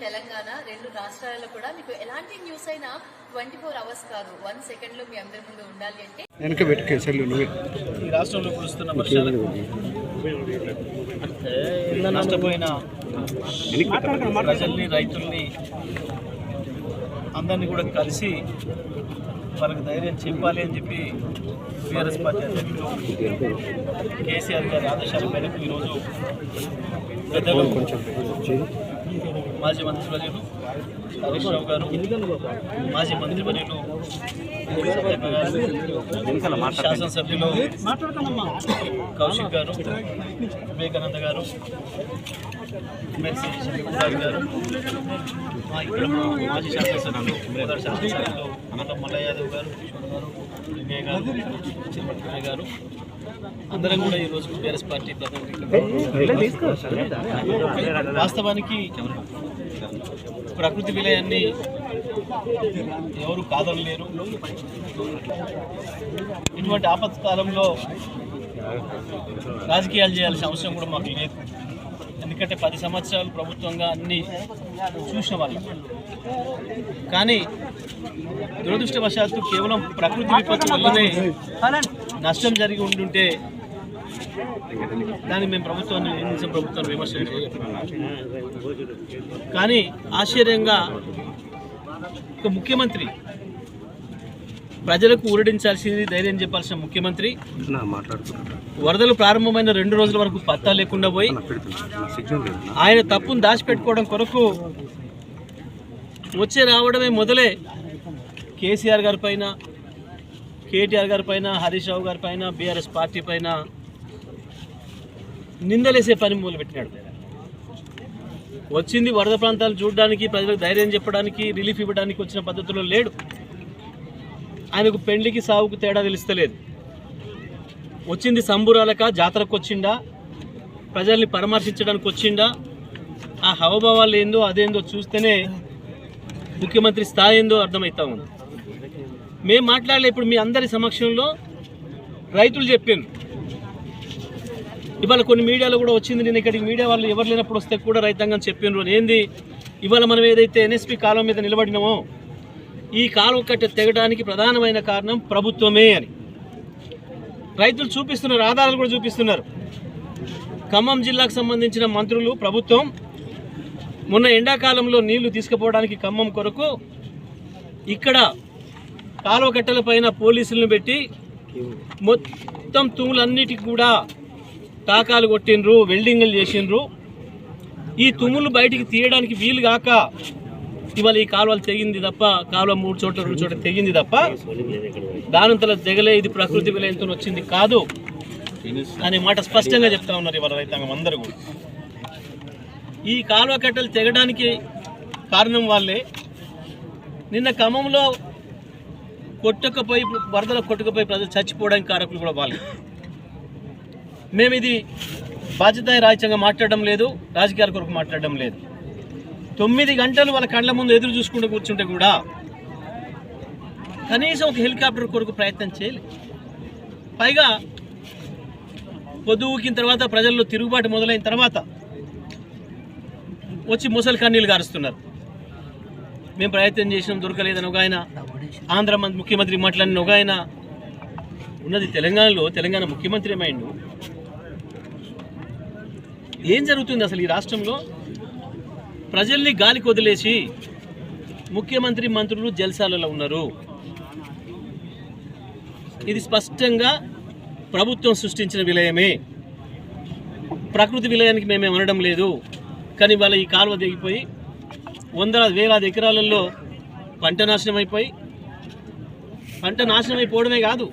తెలంగాణ రెండు రాష్ట్రాలలో కూడా మీకు ఎలాంటి న్యూస్ అయినా ట్వంటీ ఫోర్ అవర్స్ కాదు. వన్ సెకండ్లో మీ అందరి ముందు ఉండాలి అంటే ఈ రాష్ట్రంలో కురుస్తున్న వర్షాలకు నష్టపోయిన ప్రజల్ని రైతుల్ని అందరినీ కూడా కలిసి వాళ్ళకి ధైర్యం చెప్పాలి అని చెప్పి టీఆర్ఎస్ పార్టీ అధ్యక్షుడు కేసీఆర్ గారి ఆదేశాల మేరకు ఈరోజు పెద్దలు మాజీ మంత్రివర్యులు హరీష్ రావు గారు మాజీ మంత్రివర్యులు శాసనసభ్యులు కౌశిక్ గారు వివేకానంద గారు ఎమ్మెల్సీ శశికుమార్ గారు ఇక్కడ మాజీ శాసనసభ్యులు మొదటి శాసనసభ్యులు అనంత మల్ల గారు గారు గారు. అందరం కూడా ఈరోజు టీఆర్ఎస్ పార్టీ వాస్తవానికి ప్రకృతి విలయాన్ని ఎవరు కాదనలేరు. ఇటువంటి ఆపత్కాలంలో రాజకీయాలు చేయాల్సిన అవసరం కూడా మాకు లేదు. ఎందుకంటే పది సంవత్సరాలు ప్రభుత్వంగా అన్ని చూసిన వాళ్ళు కానీ దురదృష్టవశాత్తు కేవలం ప్రకృతి విపత్తు వల్లనే నష్టం జరిగి ఉండుంటే దాన్ని మేము ప్రభుత్వాన్ని నిందించిన ప్రభుత్వాన్ని విమర్శ కానీ ఆశ్చర్యంగా ఒక ముఖ్యమంత్రి ప్రజలకు ఊరడించాల్సింది ధైర్యం చెప్పాల్సిన ముఖ్యమంత్రి. వరదలు ప్రారంభమైన రెండు రోజుల వరకు పత్తా లేకుండా పోయి ఆయన తప్పును దాచిపెట్టుకోవడం కొరకు వచ్చే రావడమే మొదలే కేసీఆర్ గారి పైన కేటీఆర్ గారి పైన హరీష్ రావు గారి పైన బీఆర్ఎస్ పార్టీ పైన నిందలేసే పని మొదలుపెట్టినాడు. వచ్చింది వరద ప్రాంతాలు చూడడానికి ప్రజలకు ధైర్యం చెప్పడానికి రిలీఫ్ ఇవ్వడానికి వచ్చిన పద్ధతిలో లేడు. ఆయనకు పెళ్ళికి సావుకు తేడా తెలుస్తలేదు. వచ్చింది సంబురాలక జాతరకు వచ్చిండా ప్రజల్ని పరామర్శించడానికి వచ్చిండా ఆ హవభావాలు ఏందో అదేందో చూస్తేనే ముఖ్యమంత్రి స్థాయి ఏందో అర్థమవుతా ఉంది. మేము మాట్లాడలే ఇప్పుడు మీ అందరి సమక్షంలో రైతులు చెప్పాను ఇవాళ కొన్ని మీడియాలో కూడా వచ్చింది నేను ఇక్కడికి మీడియా వాళ్ళు ఎవరు లేనప్పుడు వస్తే కూడా రైతాంగం చెప్పినారు ఏంది? ఇవాళ మనం ఏదైతే ఎన్ఎస్పి కాలం మీద నిలబడినామో ఈ కాలువ కట్ట తెగడానికి ప్రధానమైన కారణం ప్రభుత్వమే అని. రైతులు చూపిస్తున్నారు ఆధారాలు కూడా చూపిస్తున్నారు. ఖమ్మం జిల్లాకు సంబంధించిన మంత్రులు ప్రభుత్వం మొన్న ఎండాకాలంలో నీళ్ళు తీసుకుపోవడానికి ఖమ్మం కొరకు ఇక్కడ కాలువ కట్టల పైన పోలీసులను పెట్టి మొత్తం తుములన్నిటికి కూడా తాకాలు కొట్టిండ్రు వెల్డింగ్లు చేసిండ్రు. ఈ తుమ్ములు బయటికి తీయడానికి వీలు కాక ఇవాళ ఈ కాలువలు తెగింది తప్ప కాలువ మూడు చోట్ల రెండు చోట్ల తెగింది తప్ప దానంతల తెగలే ఇది ప్రకృతి విలయంతో వచ్చింది కాదు అనే మాట స్పష్టంగా చెప్తా ఉన్నారు ఇవాళ రైతాంగం అందరూ కూడా. ఈ కాలువ కట్టలు తెగడానికి కారణం వాళ్ళే. నిన్న క్రమంలో కొట్టుకపోయి వరదలు కొట్టుకపోయి ప్రజలు చచ్చిపోవడానికి కారకులు కూడా వాళ్ళే. మేము ఇది బాధ్యత రాజ్యాంగం మాట్లాడడం లేదు రాజకీయాల కొరకు మాట్లాడడం లేదు. తొమ్మిది గంటలు వాళ్ళ కళ్ళ ముందు ఎదురు చూసుకుంటూ కూర్చుంటే కూడా కనీసం ఒక హెలికాప్టర్ కొరకు ప్రయత్నం చేయలే. పైగా పొద్దుకిన తర్వాత ప్రజల్లో తిరుగుబాటు మొదలైన తర్వాత వచ్చి ముసలి కన్నీళ్ళు గారుస్తున్నారు. మేము ప్రయత్నం చేసినాం దొరకలేదని ఒక ఆయన ఆంధ్ర ముఖ్యమంత్రి మాట్లాడిన ఒక ఆయన ఉన్నది తెలంగాణలో తెలంగాణ ముఖ్యమంత్రి ఏమైండు? ఏం జరుగుతుంది అసలు ఈ రాష్ట్రంలో? ప్రజల్ని గాలికి వదిలేసి ముఖ్యమంత్రి మంత్రులు జల్సాలలో ఉన్నారు. ఇది స్పష్టంగా ప్రభుత్వం సృష్టించిన విలయమే. ప్రకృతి విలయానికి మేమేం అనడం లేదు. కానీ వాళ్ళ ఈ కాలువ దిగిపోయి వందల వేలాది ఎకరాలలో పంట నాశనం అయిపోయి పంట నాశనం అయిపోవడమే కాదు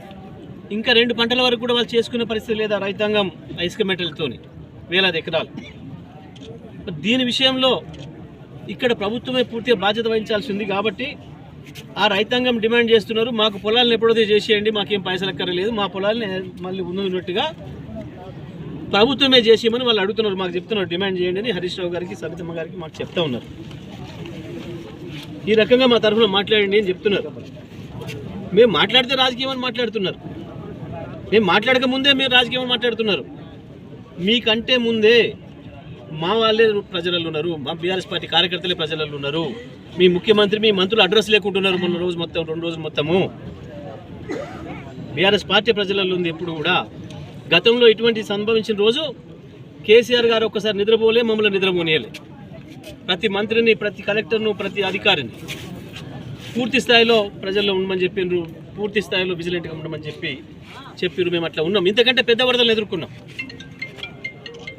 ఇంకా రెండు పంటల వరకు కూడా వాళ్ళు చేసుకునే పరిస్థితి లేదా రైతాంగం ఇసుక మెటల్తోని వేలాది ఎకరాలు. దీని విషయంలో ఇక్కడ ప్రభుత్వమే పూర్తిగా బాధ్యత వహించాల్సి ఉంది కాబట్టి ఆ రైతాంగం డిమాండ్ చేస్తున్నారు. మాకు పొలాలను ఎప్పుడైతే చేసేయండి మాకేం పైసలు ఎక్కర్లేదు మా పొలాలని మళ్ళీ ఉన్నట్టుగా ప్రభుత్వమే చేసేయమని వాళ్ళు అడుగుతున్నారు. మాకు చెప్తున్నారు. డిమాండ్ చేయండి అని హరీష్ రావు గారికి సబితమ్మ గారికి మాకు చెప్తా ఉన్నారు. ఈ రకంగా మా తరఫున మాట్లాడండి అని చెప్తున్నారు. మేము మాట్లాడితే రాజకీయం అని మాట్లాడుతున్నారు. మేము మాట్లాడక ముందే మీరు రాజకీయమని మాట్లాడుతున్నారు. మీకంటే ముందే మా వాళ్ళే ప్రజలలో ఉన్నారు. మా బీఆర్ఎస్ పార్టీ కార్యకర్తలే ప్రజలలో ఉన్నారు. మీ ముఖ్యమంత్రి మీ మంత్రులు అడ్రస్ లేకుంటున్నారు మొన్న రోజు మొత్తం రెండు రోజులు మొత్తము. బీఆర్ఎస్ పార్టీ ప్రజలలో ఉంది ఎప్పుడు కూడా. గతంలో ఇటువంటి సంభవించిన రోజు కేసీఆర్ గారు ఒక్కసారి నిద్రపోలే మమ్మల్ని నిద్రపోనియలే. ప్రతి మంత్రిని ప్రతి కలెక్టర్ను ప్రతి అధికారిని పూర్తి స్థాయిలో ప్రజల్లో ఉండమని చెప్పిండ్రు పూర్తి స్థాయిలో విజిలెంట్గా ఉండమని చెప్పి చెప్పిర్రు. మేము అట్లా ఉన్నాం. ఇంతకంటే పెద్ద వరదలు ఎదుర్కొన్నాం.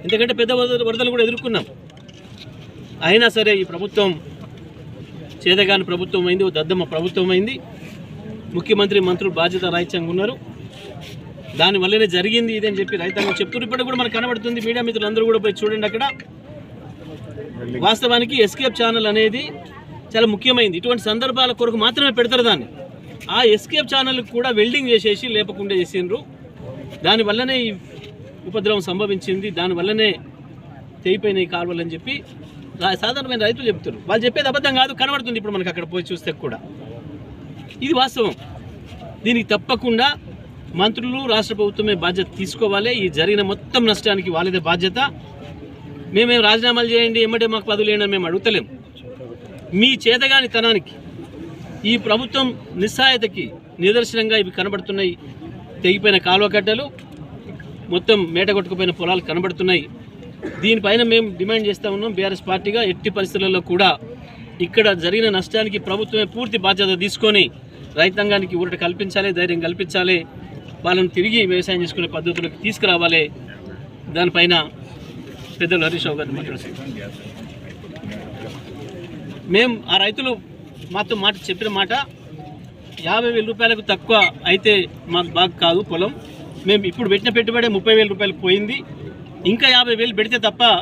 ఎందుకంటే పెద్ద వరదలు కూడా ఎదుర్కొన్నాం. అయినా సరే ఈ ప్రభుత్వం చేదగాని ప్రభుత్వం అయింది ఓ దద్దమ్మ ప్రభుత్వం అయింది ముఖ్యమంత్రి మంత్రులు బాధ్యత రాహిత్యంగా ఉన్నారు. దానివల్లనే జరిగింది ఇది అని చెప్పి రైతాంగం చెప్తున్నారు. ఇప్పటికి కూడా మనకు కనబడుతుంది. మీడియా మిత్రులందరూ కూడా పోయి చూడండి అక్కడ. వాస్తవానికి ఎస్కేప్ ఛానల్ అనేది చాలా ముఖ్యమైనది ఇటువంటి సందర్భాల కొరకు మాత్రమే పెడతారు దాన్ని. ఆ ఎస్కేప్ ఛానల్ కూడా వెల్డింగ్ చేసేసి లేపకుండా చేసిండ్రు. దానివల్లనే ఈ ఉపద్రవం సంభవించింది. దానివల్లనే తెగిపోయినాయి కాలువలు అని చెప్పి సాధారణమైన రైతులు చెప్తారు వాళ్ళు చెప్పేది అబద్ధం కాదు కనబడుతుంది ఇప్పుడు మనకు అక్కడ పోయి చూస్తే కూడా. ఇది వాస్తవం. దీనికి తప్పకుండా మంత్రులు రాష్ట్ర ప్రభుత్వమే బాధ్యత తీసుకోవాలి. ఈ జరిగిన మొత్తం నష్టానికి వాళ్ళదే బాధ్యత. మేమేం రాజీనామాలు చేయండి ఎమ్మటే మాకు పదవులు ఏంటని మేము అడుగుతలేం. మీ చేతగాని తనానికి ఈ ప్రభుత్వం నిస్సాయతకి నిదర్శనంగా ఇవి కనబడుతున్నాయి. తెగిపోయిన కాలువ కట్టలు మొత్తం మేట కొట్టుకుపోయిన పొలాలు కనబడుతున్నాయి. దీనిపైన మేము డిమాండ్ చేస్తూ ఉన్నాం. బీఆర్ఎస్ పార్టీగా ఎట్టి పరిస్థితులలో కూడా ఇక్కడ జరిగిన నష్టానికి ప్రభుత్వమే పూర్తి బాధ్యత తీసుకొని రైతాంగానికి ఊరట కల్పించాలి ధైర్యం కల్పించాలి. వాళ్ళని తిరిగి వ్యవసాయం చేసుకునే పద్ధతులకు తీసుకురావాలి. దానిపైన పెద్దలు హరీష్ రావు గారు మేము ఆ రైతులు మాతో మాట చెప్పిన మాట యాభై వేల రూపాయలకు తక్కువ అయితే మాకు బాగా కాదు పొలం. మేము ఇప్పుడు పెట్టిన పెట్టుబడి ముప్పై రూపాయలు పోయింది. ఇంకా యాభై వేలు పెడితే తప్ప